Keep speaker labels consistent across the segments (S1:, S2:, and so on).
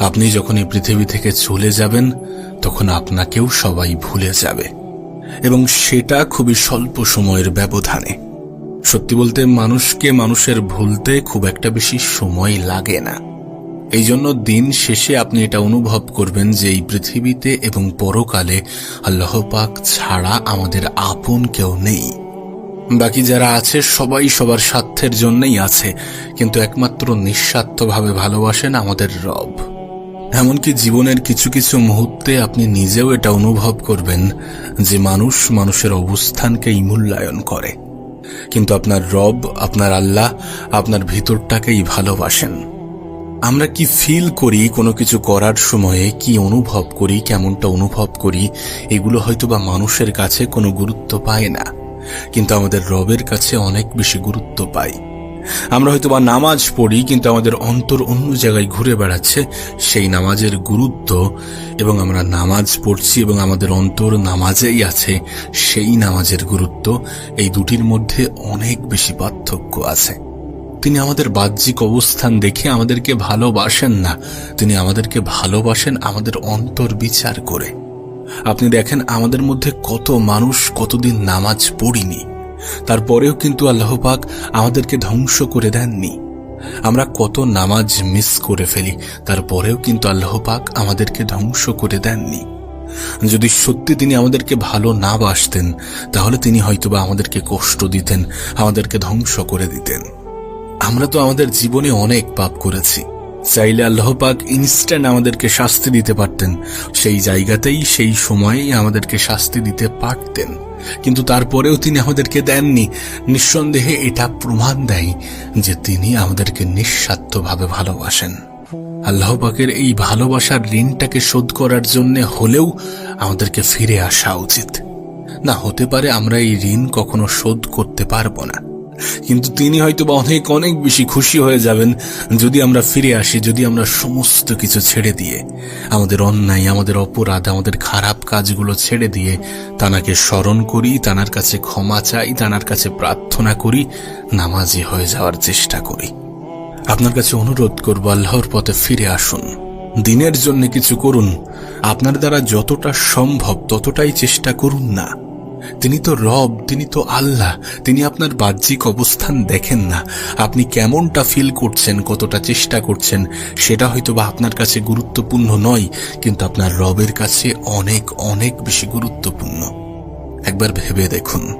S1: আপনি যখন এই পৃথিবী থেকে চলে যাবেন, তখন আপনাকেও সবাই ভুলে যাবে। এবং সেটা খুবই স্বল্প সময়ের ব্যবধানে। সত্যি বলতে মানুষকে মানুষের ভুলতে খুব একটা বেশি সময় লাগে না। এই জন্য দিন শেষে আপনি এটা অনুভব করবেন যে এই পৃথিবীতে এবং পরকালে আল্লাহ পাক ছাড়া আমাদের আপন কেউ নেই। বাকি যারা আছে, সবাই সবার স্বার্থের জন্যই আছে, কিন্তু একমাত্র নিঃস্বার্থভাবে ভালোবাসেন আমাদের রব। এমনকি জীবনের কিছু কিছু মুহূর্তে আপনি নিজেও এটা অনুভব করবেন, যে মানুষ মানুষের অবস্থানকেই মূল্যায়ন করে। কিন্তু আপনার রব, আপনার আল্লাহ, আপনার ভিতরটাকেই ভালোবাসেন। আমরা কি ফিল করি কোনো কিছু করার সময়ে, কি অনুভব করি, কেমনটা অনুভব করি, এগুলো হয়তো বা মানুষের কাছে কোনো গুরুত্ব পায় না। কিন্তু আমাদের রবের কাছে অনেক বেশি গুরুত্ব পাই। আমরা হয়তো বা নামাজ পড়ি, কিন্তু আমাদের অন্তর অন্য জায়গায় ঘুরে বেড়াচ্ছে সেই নামাজের গুরুত্ব, এবং আমরা নামাজ পড়ছি এবং আমাদের অন্তর নামাজেই আছে সেই নামাজের গুরুত্ব। এই দুটির মধ্যে অনেক বেশি পার্থক্য আছে। তিনি আমাদের বাহ্যিক অবস্থান দেখে আমাদেরকে ভালোবাসেন না। তিনি আমাদেরকে ভালোবাসেন আমাদের অন্তর বিচার করে। আপনি দেখেন আমাদের মধ্যে কত মানুষ কতদিন নামাজ পড়িনি। তারপরেও কিন্তু আল্লাহ পাক আমাদেরকে ধ্বংস করে দেননি। আমরা কত নামাজ মিস করে ফেলি, তারপরেও কিন্তু আল্লাহ পাক আমাদেরকে ধ্বংস করে দেননি। যদি সত্যি তিনি আমাদেরকে ভালো না বাসতেন, তাহলে তিনি হয়তোবা আমাদেরকে কষ্ট দিতেন, আমাদেরকে ধ্বংস করে দিতেন। আমরা তো আমাদের জীবনে অনেক পাপ করেছি। চাইলে আল্লাহপাক ইনস্ট্যান্ট আমাদেরকে শাস্তি দিতে পারতেন। সেই জায়গাতেই, সেই সময়েই আমাদেরকে শাস্তি দিতে পারতেন। কিন্তু তারপরেও তিনি আমাদেরকে দেননি। নিঃসন্দেহে এটা প্রমাণ দেয় যে তিনি আমাদেরকে নিঃস্বার্থভাবে ভালোবাসেন। আল্লাহপাকের এই ভালোবাসার ঋণটাকে শোধ করার জন্য হলেও আমাদেরকে ফিরে আসা উচিত। না হতে পারে আমরা এই ঋণ কখনো শোধ করতে পারব না। কিন্তু তিনি হয়তো বা অনেক অনেক বেশি খুশি হয়ে যাবেন যদি আমরা ফিরে আসি, যদি আমরা সমস্ত কিছু ছেড়ে দিয়ে, আমাদের অন্যায়, আমাদের অপরাধ, আমাদের খারাপ কাজগুলো ছেড়ে দিয়ে তানাকে স্মরণ করি, তানার কাছে ক্ষমা চাই, তানার কাছে প্রার্থনা করি, নামাজি হয়ে যাওয়ার চেষ্টা করি। আপনার কাছে অনুরোধ করব, আল্লাহর পথে ফিরে আসুন। দিনের জন্য কিছু করুন। আপনার দ্বারা যতটা সম্ভব ততটাই চেষ্টা করুন না। তিনি তো রব, তিনি তো আল্লাহ, তিনি আপনার বাহ্যিক অবস্থান দেখেন না। আপনি কেমনটা ফিল করছেন, কতটা চেষ্টা করছেন, সেটা হয়তো বা আপনার কাছে গুরুত্বপূর্ণ নয়, কিন্তু আপনার রবের কাছে অনেক অনেক বেশি গুরুত্বপূর্ণ। একবার ভেবে দেখুন।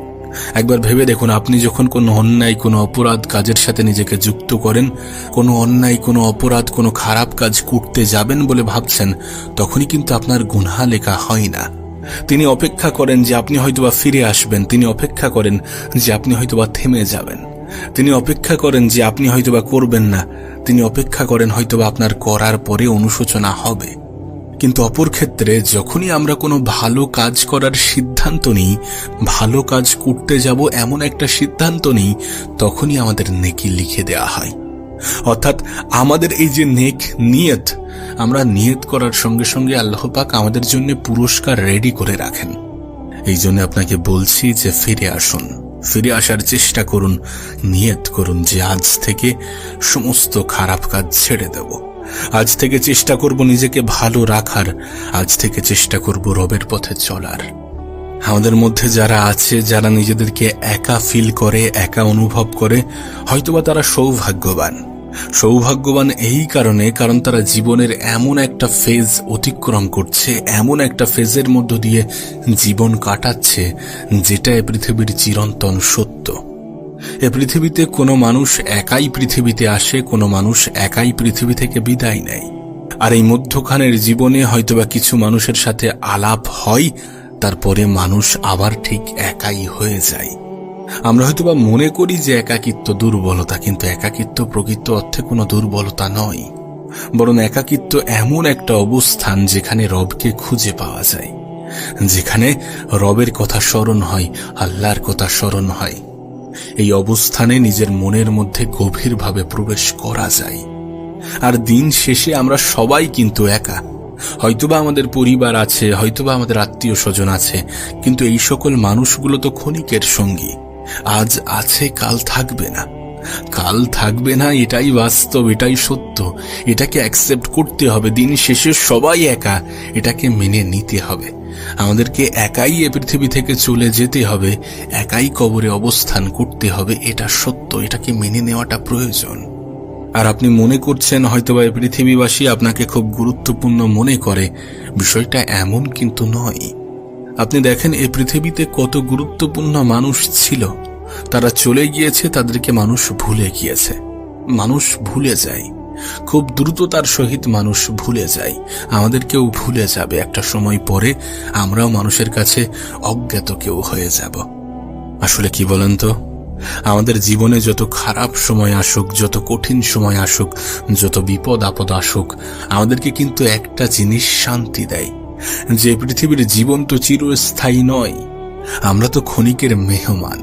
S1: একবার ভেবে দেখুন, আপনি যখন কোনো অন্যায়, কোনো অপরাধ কাজের সাথে নিজেকে যুক্ত করেন, কোনো অন্যায়, কোনো অপরাধ, কোনো খারাপ কাজ করতে যাবেন বলে ভাবছেন, তখনই কিন্তু আপনার গুনহা লেখা হয় না। তিনি অপেক্ষা করেন যে আপনি হয়তোবা ফিরে আসবেন। তিনি অপেক্ষা করেন যে আপনি হয়তোবা থেমে যাবেন। তিনি অপেক্ষা করেন যে আপনি হয়তোবা করবেন না। তিনি অপেক্ষা করেন হয়তোবা আপনার করার পরে অনুশোচনা হবে। কিন্তু অপর ক্ষেত্রে যখনই আমরা কোনো ভালো কাজ করার সিদ্ধান্ত নিই, ভালো কাজ করতে যাব এমন একটা সিদ্ধান্ত নিই, তখনই আমাদের নেকি লিখে দেয়া হয়। অর্থাৎ আমাদের এই যে নেক নিয়ত, আমরা নিয়ত করার সঙ্গে সঙ্গে আল্লাহ পাক আমাদের জন্য পুরস্কার রেডি করে রাখেন। এই জন্য আপনাকে বলছি যে ফিরে আসুন। ফিরে আসার চেষ্টা করুন, নিয়ত করুন যে আজ থেকে সমস্ত খারাপ কাজ ছেড়ে দেব। আজ থেকে চেষ্টা করব নিজেকে ভালো রাখার, আজ থেকে চেষ্টা করব রবের পথে চলার। আমাদের মধ্যে যারা আছে, যারা নিজেদেরকে একা ফিল করে, একা অনুভব করে, হয়তোবা তারা সৌভাগ্যবান। সৌভাগ্যবান এই কারণে, কারণ তারা জীবনের এমন একটা ফেজ অতিক্রম করছে, এমন একটা ফেজের মধ্য দিয়ে জীবন কাটাচ্ছে, যেটা এ পৃথিবীর চিরন্তন সত্য। এ পৃথিবীতে কোনো মানুষ একাই পৃথিবীতে আসে, কোনো মানুষ একাই পৃথিবী থেকে বিদায় নেয়। আর এই মধ্যখানের জীবনে হয়তোবা কিছু মানুষের সাথে আলাপ হয় তারপরে মানুষ আবার ঠিক একাই হয়ে যায়। আমরা হয়তোবা মনে করি যে একাকিত্ব দুর্বলতা, কিন্তু একাকিত্ব প্রকৃত অর্থে কোনো দুর্বলতা নয়। বরং একাকিত্ব এমন একটা অবস্থান যেখানে রবকে খুঁজে পাওয়া যায়। যেখানে রবের কথা স্মরণ হয়, আল্লাহর কথা স্মরণ হয়। এই অবস্থানে নিজের মনের মধ্যে গভীরভাবে প্রবেশ করা যায়। আর দিন শেষে আমরা সবাই কিন্তু একা। হয়তোবা আমাদের পরিবার আছে, হয়তোবা আমাদের আত্মীয় স্বজন আছে, কিন্তু এই সকল মানুষগুলো তো ক্ষণিকের সঙ্গী। আজ আছে, কাল থাকবে না। কাল থাকবে না, এটাই বাস্তব, এটাই সত্য। এটাকে অ্যাকসেপ্ট করতে হবে, দিন শেষে সবাই একা, এটাকে মেনে নিতে হবে। আমাদেরকে একাই এ পৃথিবী থেকে চলে যেতে হবে, একাই কবরে অবস্থান করতে হবে, এটা সত্য, এটাকে মেনে নেওয়াটা প্রয়োজন। আর আপনি মনে করছেন হয়তোবা এই পৃথিবীবাসী আপনাকে খুব গুরুত্বপূর্ণ মনে করে। বিষয়টা এমন কিন্তু নয়। আপনি দেখেন এই পৃথিবীতে কত গুরুত্বপূর্ণ মানুষ ছিল। তারা চলে গিয়েছে, তাদেরকে মানুষ ভুলে গিয়েছে। মানুষ ভুলে যায়। খুব দ্রুততার সহিত মানুষ ভুলে যায়। আমাদেরকেও ভুলে যাবে। একটা সময় পরে আমরাও মানুষের কাছে অজ্ঞাত কেউ হয়ে যাব। আসলে কি বলেন তো? আমাদের জীবনে যত খারাপ সময় আসুক, যত কঠিন সময় আসুক, যত বিপদ আপদ আসুক, আমাদেরকে কিন্তু একটা জিনিস শান্তি দেয়। যে পৃথিবীর জীবন তো চিরস্থায়ী নয়, আমরা তো ক্ষণিকের মেহমান।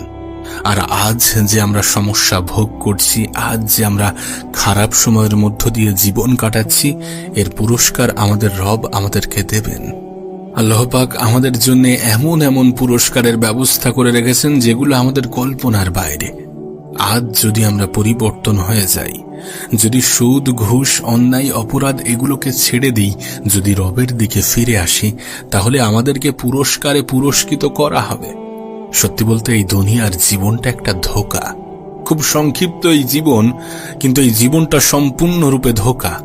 S1: আর আজ যে আমরা সমস্যা ভোগ করছি, আজ যে আমরা খারাপ সময়ের মধ্য দিয়ে জীবন কাটাচ্ছি, এর পুরস্কার আমাদের রব আমাদেরকে দেবেন। আল্লাহ পাক আমাদের জন্য এমন এমন পুরস্কারের ব্যবস্থা করে রেখেছেন যেগুলো আমাদের কল্পনার বাইরে। আজ যদি আমরা পরিবর্তন হয়ে যাই, যদি সুদ, ঘুষ, অন্যায়, অপরাধ এগুলোকে ছেড়ে দিই, যদি রবের দিকে ফিরে আসি, তাহলে আমাদেরকে পুরস্কারে পুরস্কৃত করা হবে। সত্যি বলতে এই দুনিয়ার জীবনটা একটা ধোকা। খুব সংক্ষিপ্ত এই জীবন, কিন্তু এই জীবনটা সম্পূর্ণরূপে ধোকা।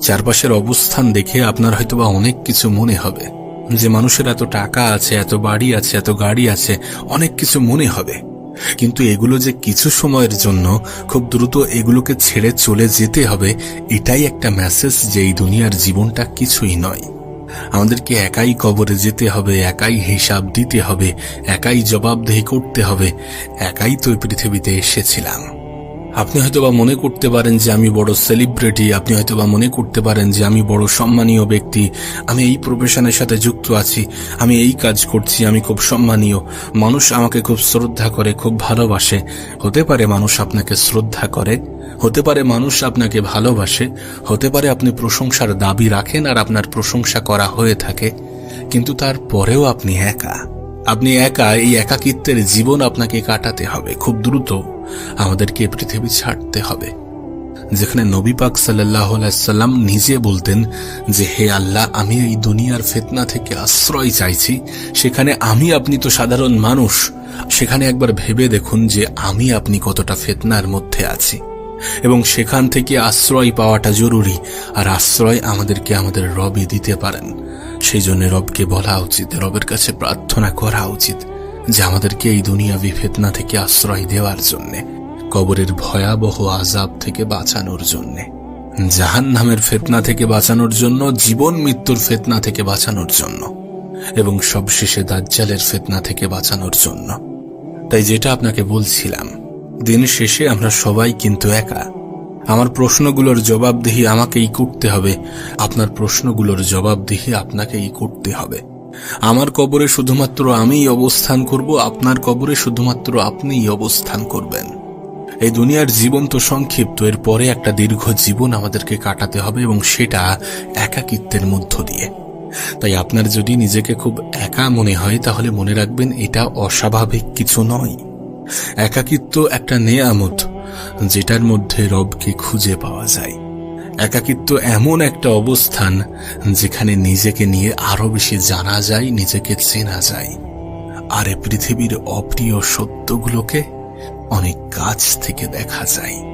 S1: চারপাশের অবস্থান দেখে আপনার হয়তোবা অনেক কিছু মনে হবে। যে মানুষের এত টাকা আছে, এত বাড়ি আছে, এত গাড়ি আছে, অনেক কিছু মনে হবে। কিন্তু এগুলো যে কিছু সময়ের জন্য খুব দ্রুত এগুলোকে ছেড়ে চলে যেতে হবে, এটাই একটা মেসেজ যে এই দুনিয়ার জীবনটা কিছুই নয়। আমাদেরকে একাই কবরে যেতে হবে, একাই হিসাব দিতে হবে, একাই জবাবদেহি করতে হবে, একাই তো পৃথিবীতে এসেছিলাম। আপনি হয়তোবা মনে করতে পারেন যে আমি বড় সেলিব্রিটি আপনি হয়তোবা মনে করতে পারেন যে আমি বড় সম্মানীয় ব্যক্তি। আমি এই প্রফেশনের সাথে যুক্ত আছি, আমি এই কাজ করছি, আমি খুব সম্মানীয়। মানুষ আমাকে খুব শ্রদ্ধা করে, খুব ভালোবাসে। হতে পারে মানুষ আপনাকে শ্রদ্ধা করে, হতে পারে মানুষ আপনাকে ভালোবাসে, হতে পারে আপনি প্রশংসার দাবি রাখেন আর আপনার প্রশংসা করা হয়ে থাকে, কিন্তু তারপরেও আপনি একা। আপনি একা, এই একাকিত্বের জীবন আপনাকে কাটাতে হবে, খুব দ্রুত। আমাদেরকে পৃথিবী ছাড়তে হবে। যেখানে নবী পাক সাল্লাহ সাল্লাম নিজে বলতেন যে, হে আল্লাহ, আমি এই দুনিয়ার ফেতনা থেকে আশ্রয় চাইছি। সেখানে আমি আপনি তো সাধারণ মানুষ। সেখানে একবার ভেবে দেখুন যে, আমি আপনি কতটা ফেতনার মধ্যে আছি। এবং সেখান থেকে আশ্রয় পাওয়াটা জরুরি। আর আশ্রয় আমাদেরকে আমাদের রবই দিতে পারেন। সেই জন্য রবকে বলা উচিত, রবের কাছে প্রার্থনা করা উচিত। যে আমাদেরকে এই দুনিয়াবি ফেতনা থেকে আশ্রয় দেওয়ার জন্যে, কবরের ভয়াবহ আজাব থেকে বাঁচানোর জন্যে। জাহান নামের ফেতনা থেকে বাঁচানোর জন্য, জীবন মৃত্যুর ফেতনা থেকে বাঁচানোর জন্য এবং সবশেষে দাজ্জালের ফেতনা থেকে বাঁচানোর জন্য। তাই যেটা আপনাকে বলছিলাম, দিন শেষে আমরা সবাই কিন্তু একা। আমার প্রশ্নগুলোর জবাবদিহি আমাকেই করতে হবে, আপনার প্রশ্নগুলোর জবাবদিহি আপনাকেই করতে হবে। আমার কবরে শুধুমাত্র আমিই অবস্থান করব, আপনার কবরে শুধুমাত্র আপনিই অবস্থান করবেন। এই দুনিয়ার জীবন তো সংক্ষিপ্ত, এর পরে একটা দীর্ঘ জীবন আমাদেরকে কাটাতে হবে এবং সেটা একাকিত্বের মধ্য দিয়ে। তাই আপনার যদি নিজেকে খুব একা মনে হয়, তাহলে মনে রাখবেন এটা অস্বাভাবিক কিছু নয়। একাকিত্ব একটা নেয়ামত, যেটার মধ্যে রবকে খুঁজে পাওয়া যায়। একাকিত্ব এমন একটা অবস্থান যেখানে নিজেকে নিয়ে আরও বেশি জানা যায়, নিজেকে চেনা যায়। আর এ পৃথিবীর অপ্রিয় সত্যগুলোকে অনেক কাছ থেকে দেখা যায়।